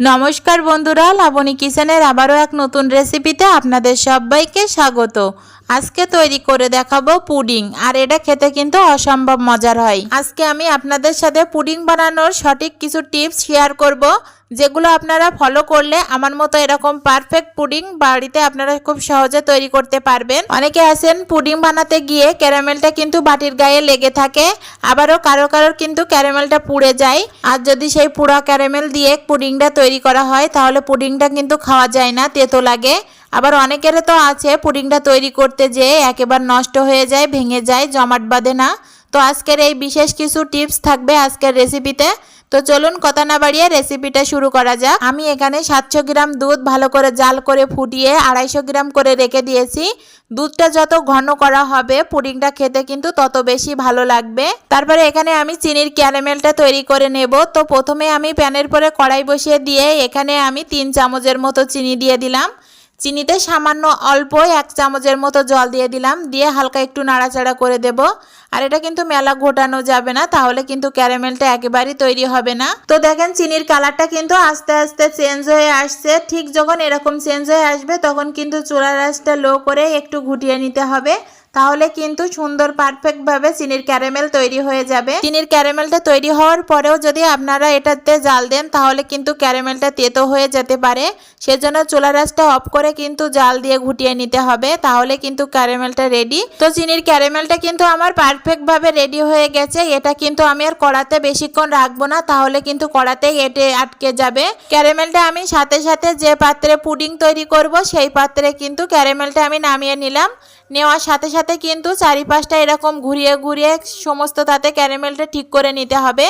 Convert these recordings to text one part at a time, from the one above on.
নমস্কার বন্ধুরা, লাবণী কিচেনের আবারও এক নতুন রেসিপিতে আপনাদের সবাইকে স্বাগত। আজকে তৈরি করে দেখাবো পুডিং, আর এটা খেতে কিন্তু অসম্ভব মজার হয়। আজকে আমি আপনাদের সাথে পুডিং বানানোর সঠিক কিছু টিপস শেয়ার করব। যেগুলো আপনারা ফলো করলে আমার মতো এরকম পারফেক্ট পুডিং বাড়িতে আপনারা খুব সহজে তৈরি করতে পারবেন। অনেকে আছেন পুডিং বানাতে গিয়ে ক্যারামেলটা কিন্তু বাটির গায়ে লেগে থাকে, আবারও কারও কারোর কিন্তু ক্যারামেলটা পুড়ে যায়। আর যদি সেই পুড়া ক্যারামেল দিয়ে পুডিংটা তৈরি করা হয়, তাহলে পুডিংটা কিন্তু খাওয়া যায় না, তেতো লাগে। আবার অনেকের তো আছে পুডিংটা তৈরি করতে যেয়ে একেবারে নষ্ট হয়ে যায়, ভেঙে যায়, জমাট বাঁধে না। তো আজকের এই বিশেষ কিছু টিপস থাকবে আজকের রেসিপিতে তো চলুন কথা না বাড়িয়ে রেসিপিটা শুরু করা যাক। আমি এখানে সাতশো গ্রাম দুধ ভালো করে জাল করে ফুটিয়ে আড়াইশো গ্রাম করে রেখে দিয়েছি। দুধটা যত ঘন করা হবে, পুডিংটা খেতে কিন্তু তত বেশি ভালো লাগবে। তারপরে এখানে আমি চিনির ক্যারামেলটা তৈরি করে নেব। তো প্রথমে আমি প্যানের পরে কড়াই বসিয়ে দিয়ে এখানে আমি তিন চামচের মতো চিনি দিয়ে দিলাম। চিনিতে সামান্য অল্প এক চামচের মতো জল দিয়ে দিলাম। দিয়ে হালকা একটু নাড়াচাড়া করে দেব। আর এটা কিন্তু মেলা ঘোটানো যাবে না, তাহলে কিন্তু ক্যারামেলটা একেবারেই তৈরি হবে না। তো দেখেন, চিনির কালারটা কিন্তু আস্তে আস্তে চেঞ্জ হয়ে আসছে। ঠিক যখন এরকম চেঞ্জ হয়ে আসবে, তখন কিন্তু চুলার আঁচটা লো করে একটু ঘুটিয়ে নিতে হবে। তাহলে কিন্তু সুন্দর পারফেক্ট ভাবে চিনির ক্যারামেল তৈরি হয়ে যাবে। চিনির ক্যারামেলটা তৈরি হওয়ার পরেও যদি আপনারা এটাতে জাল দেন, তাহলে কিন্তু ক্যারামেলটা তেতো হয়ে যেতে পারে। সেজন্য চুলা রাসটা অফ করে কিন্তু জাল দিয়ে ঘুটিয়ে নিতে হবে, তাহলে কিন্তু ক্যারামেলটা রেডি তো চিনির ক্যারামেলটা কিন্তু আমার পারফেক্ট ভাবে রেডি হয়ে গেছে। এটা কিন্তু আমি আর কড়াতে বেশিক্ষণ রাখব না, তাহলে কিন্তু কড়াতেই এটে আটকে যাবে। ক্যারামেলটা আমি সাথে সাথে যে পাত্রে পুডিং তৈরি করব, সেই পাত্রে কিন্তু ক্যারামেলটা আমি নামিয়ে নিলাম। নেওয়ার সাথে সাথে কিন্তু চারিপাশটা এরকম ঘুরিয়ে ঘুরিয়ে সমস্ত তাতে ক্যারামেলটা ঠিক করে নিতে হবে।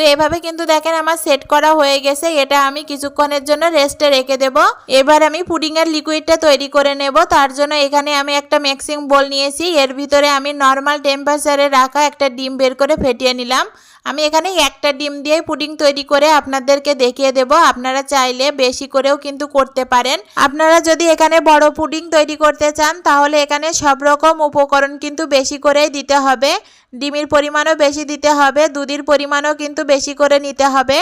তো এভাবে কিন্তু দেখেন আমার সেট করা হয়ে গেছে, এটা আমি কিছুক্ষণের জন্য রেস্টে রেখে দেব। এবার আমি পুডিংয়ের লিকুইডটা তৈরি করে নেব, তার জন্য এখানে আমি একটা মিক্সিং বোল নিয়েছি, এর ভিতরে আমি নর্মাল টেম্পারেচারে রাখা একটা ডিম বের করে ফেটিয়ে নিলাম। আমি এখানে একটা ডিম দিয়ে পুডিং তৈরি করে আপনাদেরকে দেখিয়ে দেব, আপনারা চাইলে বেশি করেও কিন্তু করতে পারেন। আপনারা যদি এখানে বড় পুডিং তৈরি করতে চান, তাহলে এখানে সব রকম উপকরণ কিন্তু বেশি করেই দিতে হবে। ডিমের পরিমাণও বেশি দিতে হবে, দুধের পরিমাণও কিন্তু বেশি করে নিতে হবে।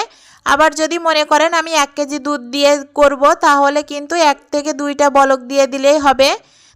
আবার যদি মনে করেন আমি এক কেজি দুধ দিয়ে করব, তাহলে কিন্তু এক থেকে দুইটা বলক দিয়ে দিলেই হবে।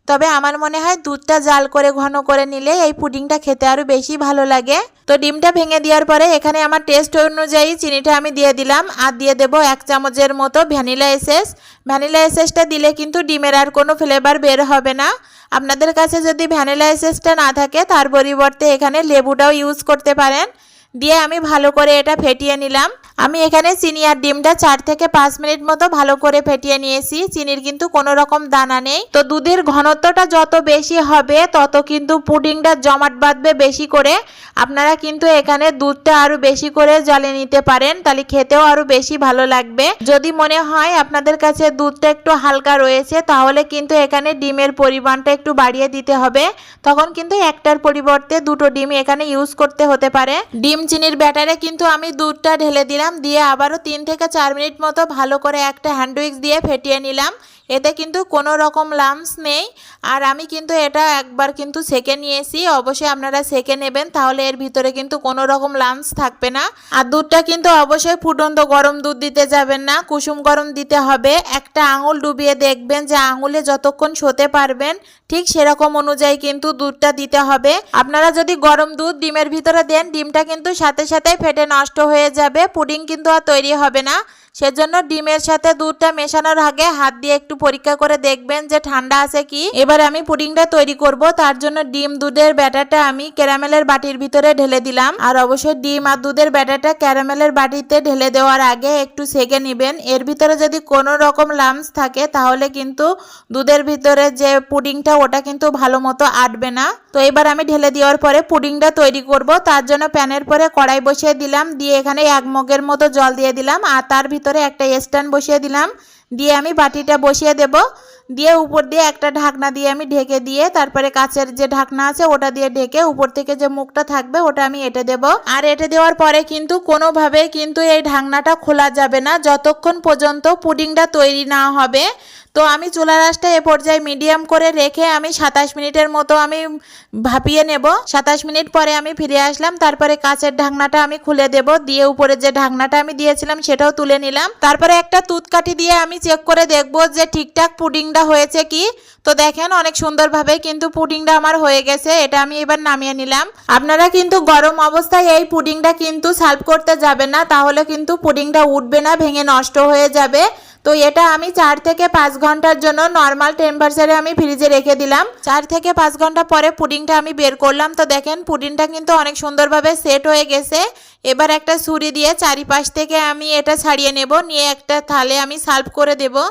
তবে আমার মনে হয় দুধটা জাল করে ঘন করে নিলে এই পুডিংটা খেতে আরও বেশি ভালো লাগে। তো ডিমটা ভেঙে দেওয়ার পরে এখানে আমার টেস্ট অনুযায়ী চিনিটা আমি দিয়ে দিলাম আর দিয়ে দেবো এক চামচের মতো ভ্যানিলা এসেস। ভ্যানিলা এসেসটা দিলে কিন্তু ডিমের আর কোনো ফ্লেভার বের হবে না। আপনাদের কাছে যদি ভ্যানিলা এসেসটা না থাকে, তার পরিবর্তে এখানে লেবুটাও ইউজ করতে পারেন। দিয়ে আমি ভালো করে এটা ফেটিয়ে নিলাম। আমি এখানে চিনি আর ডিমটা চার থেকে পাঁচ মিনিট মতো ভালো করে ফেটিয়ে নিয়েছি। চিনির কিন্তু কোনো রকম দানা নেই। তো দুধের ঘনত্বটা যত বেশি হবে, তত কিন্তু পুডিংটা জমাট বাঁধবে বেশি করে। আপনারা কিন্তু এখানে দুধটা আরও বেশি করে জলে নিতে পারেন, তাহলে খেতেও আরও বেশি ভালো লাগবে। যদি মনে হয় আপনাদের কাছে দুধটা একটু হালকা রয়েছে, তাহলে কিন্তু এখানে ডিমের পরিমাণটা একটু বাড়িয়ে দিতে হবে। তখন কিন্তু একটার পরিবর্তে দুটো ডিম এখানে ইউজ করতে হতে পারে। ডিম চিনির ব্যাটারে কিন্তু আমি দুধটা ঢেলে দিলাম, দিয়ে আবারও তিন থেকে চার মিনিট মতো ভালো করে একটা হ্যান্ডউইক্স দিয়ে ফেটিয়ে নিলাম। এতে কিন্তু কোনো রকম লামস নেই। আর আমি কিন্তু এটা একবার কিন্তু সেকে নিয়েছি। অবশ্যই আপনারা সেকে নেবেন, তাহলে এর ভিতরে কিন্তু কোনো রকম লামস থাকবে না। আর দুধটা কিন্তু অবশ্যই ফুটন্ত গরম দুধ দিতে যাবেন না, কুসুম গরম দিতে হবে। একটা আঙুল ডুবিয়ে দেখবেন যে আঙুলে যতক্ষণ শোতে পারবেন, ঠিক সেরকম অনুযায়ী কিন্তু দুধটা দিতে হবে। আপনারা যদি গরম দুধ ডিমের ভিতরে দেন, ডিমটা কিন্তু সাথে সাথে ফেটে নষ্ট হয়ে যাবে, পুডিং কিন্তু আর তৈরি হবে না। সেজন্য ডিমের সাথে দুধটা মেশানোর আগে হাত দিয়ে একটু পরীক্ষা করে দেখবেন যে ঠান্ডা আছে কি। এবার আমি পুডিংটা তৈরি করব, তার জন্য ডিম দুধের ব্যাটারটা আমি ক্যারামেলের বাটির ভিতরে ঢেলে দিলাম। আর অবশ্যই ডিম আর দুধের ব্যাটারটা ক্যারামেলের বাটিতে ঢেলে দেওয়ার আগে একটু সেকে নেবেন। এর ভিতরে যদি কোনো রকম লামস থাকে, তাহলে কিন্তু দুধের ভিতরে যে পুডিংটা, ওটা কিন্তু ভালো মতো আটবে না। তো এবার আমি ঢেলে দেওয়ার পরে পুডিংটা তৈরি করব, তার জন্য প্যানের পরে কড়াই বসিয়ে দিলাম। দিয়ে এখানে এক মগের মতো জল দিয়ে দিলাম। আর তার একটা স্ট্যান্ড বসিয়ে দিলাম। দিয়ে আমি বাটিটা বসিয়ে দেব। দিয়ে উপর দিয়ে একটা ঢাকনা দিয়ে আমি ঢেকে দিয়ে তারপরে কাচের যে ঢাকনা আছে ওটা দিয়ে ঢেকে উপর থেকে যে মুখটা থাকবে ওটা আমি এঁটে দেব। আর এঁটে দেওয়ার পরে কিন্তু কোনোভাবে কিন্তু এই ঢাকনাটা খোলা যাবে না। যতক্ষণ পর্যন্ত পুডিংটা তৈরি না হবে, তো আমি চুলা রাসটা এ পর্যায়ে মিডিয়াম করে রেখে আমি সাতাশ মিনিটের মতো আমি ভাপিয়ে নেব। সাতাশ মিনিট পরে আমি ফিরে আসলাম, তারপরে কাঁচের ঢাকনাটা আমি খুলে দেব। দিয়ে উপরে যে ঢাকনাটা আমি দিয়েছিলাম সেটাও তুলে নিলাম। তারপরে একটা তুতকাঠি দিয়ে আমি চেক করে দেখব যে ঠিকঠাক পুডিংটা হয়েছে কি? তো দেখেন অনেক সুন্দরভাবে কিন্তু পুডিংটা আমার হয়ে গেছে, এটা আমি এবার নামিয়ে নিলাম। আপনারা কিন্তু গরম অবস্থায় এই পুডিংটা কিন্তু সার্ভ করতে যাবেন না, তাহলে কিন্তু পুডিংটা উঠবে না, ভেঙে নষ্ট হয়ে যাবে। তো এটা আমি চার থেকে পাঁচ ঘণ্টার জন্য নর্মাল টেম্পারেচারে আমি ফ্রিজে রেখে দিলাম। চার থেকে পাঁচ ঘণ্টা পরে পুডিংটা আমি বের করলাম। তো দেখেন পুডিংটা কিন্তু অনেক সুন্দরভাবে সেট হয়ে গেছে। এবার একটা ছুরি দিয়ে চারিপাশ থেকে আমি এটা ছাড়িয়ে নেব, নিয়ে একটা থালে আমি সার্ভ করে দেবো।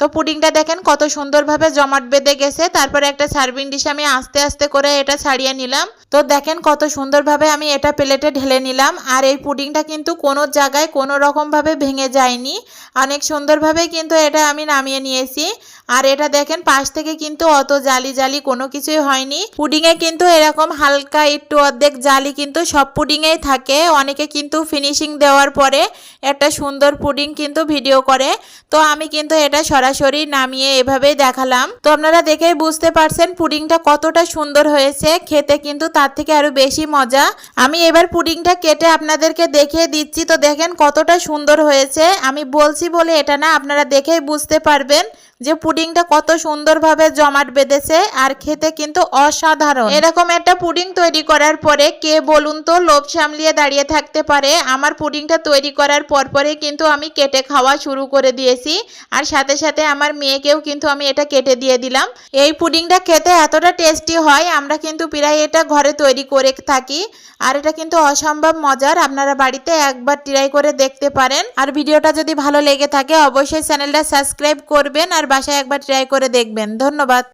তো পুডিংটা দেখেন কত সুন্দরভাবে জমাট বেঁধে গেছে। তারপরে একটা সার্ভিং ডিশ আমি আস্তে আস্তে করে এটা ছাড়িয়ে নিলাম। তো দেখেন কত সুন্দরভাবে আমি এটা প্লেটে ঢেলে নিলাম। আর এই পুডিংটা কিন্তু কোনো জায়গায় কোনো রকমভাবে ভেঙে যায়নি। অনেক সুন্দরভাবে কিন্তু এটা আমি নামিয়ে নিয়েছি। আর এটা দেখেন পাশ থেকে কিন্তু অত জালি জালি কোনো কিছুই হয়নি। পুডিংয়ে কিন্তু এরকম হালকা একটু অর্ধেক জালি কিন্তু সব পুডিংয়েই থাকে। অনেকে কিন্তু ফিনিশিং দেওয়ার পরে একটা সুন্দর পুডিং কিন্তু ভিডিও করে। তো আমি কিন্তু এটা সরাসরি নামিয়ে এভাবেই দেখালাম। তো আপনারা দেখেই বুঝতে পারছেন পুডিংটা কতটা সুন্দর হয়েছে। খেতে কিন্তু তার থেকে আরও বেশি মজা। আমি এবার পুডিংটা কেটে আপনাদেরকে দেখিয়ে দিচ্ছি। তো দেখেন কতটা সুন্দর হয়েছে। আমি বলছি বলে এটা না, আপনারা দেখেই বুঝতে পারবেন। যে পুডিংটা কত সুন্দরভাবে জমাট বেঁধেছে আর খেতে কিন্তু অসাধারণ। এরকম একটা পুডিং তৈরি করার পরে কে বলুন তো লোভ সামলিয়ে দাঁড়িয়ে থাকতে পারে? আমার পুডিংটা তৈরি করার পরপরে কিন্তু আমি কেটে খাওয়া শুরু করে দিয়েছি আর সাথে সাথে আমার মেয়েকেও কিন্তু আমি এটা কেটে দিয়ে দিলাম। এই পুডিংটা খেতে এতটা টেস্টি হয়, আমরা কিন্তু প্রায় এটা ঘরে তৈরি করে থাকি আর এটা কিন্তু অসম্ভব মজার। আপনারা বাড়িতে একবার ট্রাই করে দেখতে পারেন। আর ভিডিওটা যদি ভালো লেগে থাকে, অবশ্যই চ্যানেলটা সাবস্ক্রাইব করবেন আর বাসায় একবার ট্রাই করে দেখবেন। ধন্যবাদ।